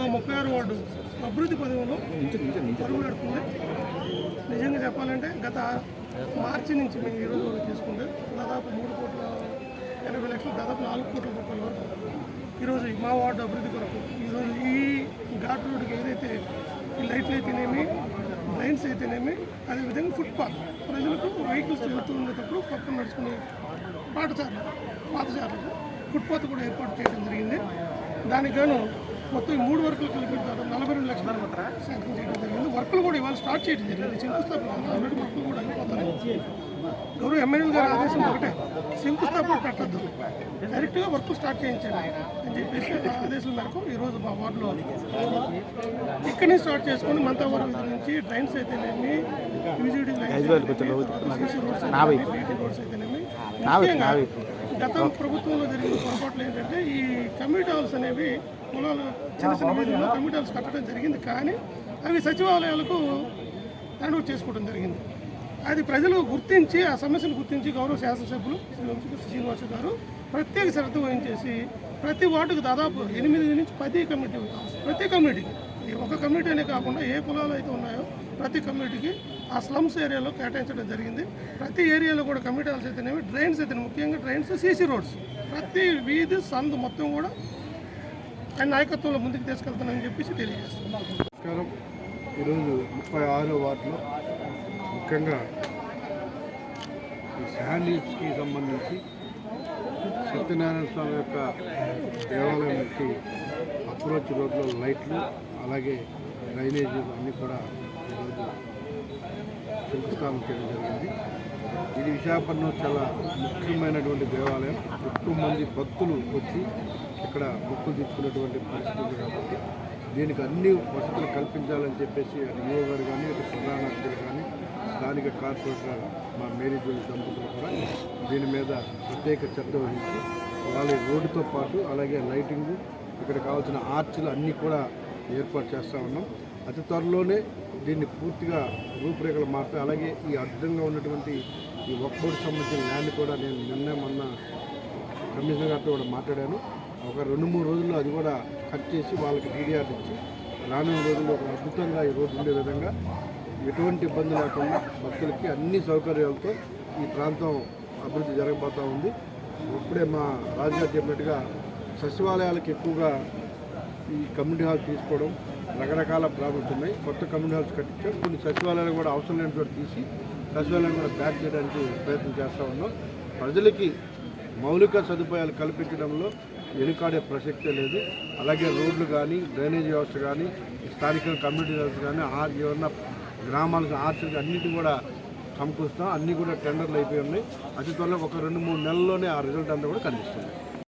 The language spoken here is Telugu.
మా ముక్కాయారు వార్డు అభివృద్ధి పదవిలో పరుగు నిజంగా చెప్పాలంటే గత మార్చి నుంచి మేము ఈరోజు వరకు తీసుకుంటే దాదాపు మూడు కోట్ల ఎనభై లక్షలు దాదాపు నాలుగు కోట్ల రూపాయల వరకు ఈరోజు మా వార్డు అభివృద్ధి కొరకు ఈరోజు ఈ ఘాట్ రోడ్డుకి ఏదైతే లైట్లు అయితేనేమి లైన్స్ అయితేనేమి అదేవిధంగా ఫుట్పాత్ ప్రజలకు వెహికల్స్ వెళ్తూ ఉండేటప్పుడు పక్కన నడుచుకునే పాఠశాల పాఠశాలకు ఫుట్పాత్ కూడా ఏర్పాటు చేయడం జరిగింది. దానికి గాను మొత్తం ఈ మూడు వర్కులు కలిపి దాదాపు నలభై రెండు లక్షల శాంక్షన్ చేయడం జరిగింది. వర్కులు కూడా ఇవాళ స్టార్ట్ చేయడం జరిగింది. శంకుస్థాపన ఆల్రెడీ వర్కులు కూడా అయిపోతున్నాయి గౌరవ ఎమ్మెల్యేలు గారి ఆదేశం ఒకటే శంకుస్థాపన పెట్టద్దు. డైరెక్ట్గా వర్క్ స్టార్ట్ చేయించండి అని చెప్పేసి ఆదేశం మేరకు ఈరోజు మా వార్డులో ఇక్కడి నుంచి స్టార్ట్ చేసుకొని మంతావరం నుంచి ట్రైన్స్ అయితేనేమి యూజీడీ రోడ్స్ అయితేనేమి గత ప్రభుత్వంలో జరిగిన పొరపాట్లు ఏంటంటే ఈ కమ్యూనిటీ హాల్స్ అనేవి పొలాలు చిన్న చిన్న వీధుల్లో కమ్యూనిటీ హాల్స్ కట్టడం జరిగింది కానీ అవి సచివాలయాలకు హ్యాండ్ ఓవర్ చేసుకోవడం జరిగింది. అది ప్రజలు గుర్తించి ఆ సమస్యను గుర్తించి గౌరవ శాసనసభ్యులు శ్రీ శ్రీనివాస గారు ప్రత్యేక శ్రద్ధ వహించేసి ప్రతి వార్డుకు దాదాపు ఎనిమిది నుంచి పది కమిటీ ప్రతి కమ్యూనిటీకి ఈ ఒక కమ్యూనిటీ అనే కాకుండా ఏ పొలాలు అయితే ఉన్నాయో ప్రతి కమ్యూనిటీకి ఆ స్లమ్స్ ఏరియాలో కేటాయించడం జరిగింది. ప్రతి ఏరియాలో కూడా కమ్యూనిటీ హాల్స్ అయితేనేవి డ్రైన్స్ అయితే ముఖ్యంగా డ్రైన్స్ సీసీ రోడ్స్ ప్రతి వీధి సందు మొత్తం కూడా ఆయన నాయకత్వంలో ముందుకు తీసుకెళ్తానని చెప్పేసి తెలియజేస్తున్నాం. నమస్కారం. ఈరోజు ముప్పై ఆరో వార్డులో ముఖ్యంగా శాండీస్కి సంబంధించి సత్యనారాయణ స్వామి యొక్క దేవాలయంకి అప్రోచ్ రోడ్లో లైట్లు అలాగే డ్రైనేజీలు అన్నీ కూడా శంకుస్థాపన చేయడం జరిగింది. ఇది విశాఖపట్నం చాలా ముఖ్యమైనటువంటి దేవాలయం. ఎక్కువ మంది భక్తులు వచ్చి ఇక్కడ మొక్కులు తెచ్చుకున్నటువంటి పరిస్థితి కాబట్టి దీనికి అన్ని వసతులు కల్పించాలని చెప్పేసి అటు గారు కానీ ఇటు ప్రధాన అధికారులు కానీ స్థానిక కార్పొరేటర్ మా మేరీ జోలి దంపతులు కూడా దీని మీద ప్రత్యేక శ్రద్ధ వహించి వాళ్ళ రోడ్డుతో పాటు అలాగే లైటింగ్ ఇక్కడ కావాల్సిన ఆర్చ్లు అన్నీ కూడా ఏర్పాటు చేస్తూ ఉన్నాం. అతి త్వరలోనే దీన్ని పూర్తిగా రూపురేఖలు మారుతాయి. అలాగే ఈ అడ్డంగా ఉన్నటువంటి ఈ ఒక్కబోర్డు సంబంధించిన ల్యాండ్ కూడా నేను నిన్న మొన్న కమిషనర్ గారితో కూడా మాట్లాడాను. ఒక రెండు మూడు రోజుల్లో అది కూడా కట్ చేసి వాళ్ళకి డీడీఆర్ ఇచ్చి రానున్న రోజుల్లో ఒక అద్భుతంగా ఈ రోడ్డు ఉండే విధంగా ఎటువంటి ఇబ్బంది లేకుండా భక్తులకి అన్ని సౌకర్యాలతో ఈ ప్రాంతం అభివృద్ధి జరగబోతూ ఉంది. ఇప్పుడే మా రాజుగారు చెప్పినట్టుగా సచివాలయాలకు ఎక్కువగా ఈ కమ్యూనిటీ హాల్ తీసుకోవడం రకరకాల ప్రాబ్లమ్స్ ఉన్నాయి. కొత్త కమ్యూనిటీ హాల్స్ కట్టించాం కొన్ని సచివాలయాలు కూడా అవసరం లేని చోట తీసి సచివాలయం కూడా ప్యాక్ చేయడానికి ప్రయత్నం చేస్తూ ఉన్నాం. ప్రజలకి మౌలిక సదుపాయాలు కల్పించడంలో వెనుకాడే ప్రసక్తే లేదు. అలాగే రోడ్లు కానీ డ్రైనేజ్ వ్యవస్థ కానీ స్థానిక కమ్యూనిటీ వ్యవస్థ కానీ ఆ ఏమన్నా గ్రామాలకు ఆర్చలు అన్నిటి కూడా సమకూరుస్తాం. అన్నీ కూడా టెండర్లు అయిపోయి ఉన్నాయి. అతి త్వరలో ఒక రెండు మూడు నెలల్లోనే ఆ రిజల్ట్ అంతా కూడా కనిపిస్తుంది.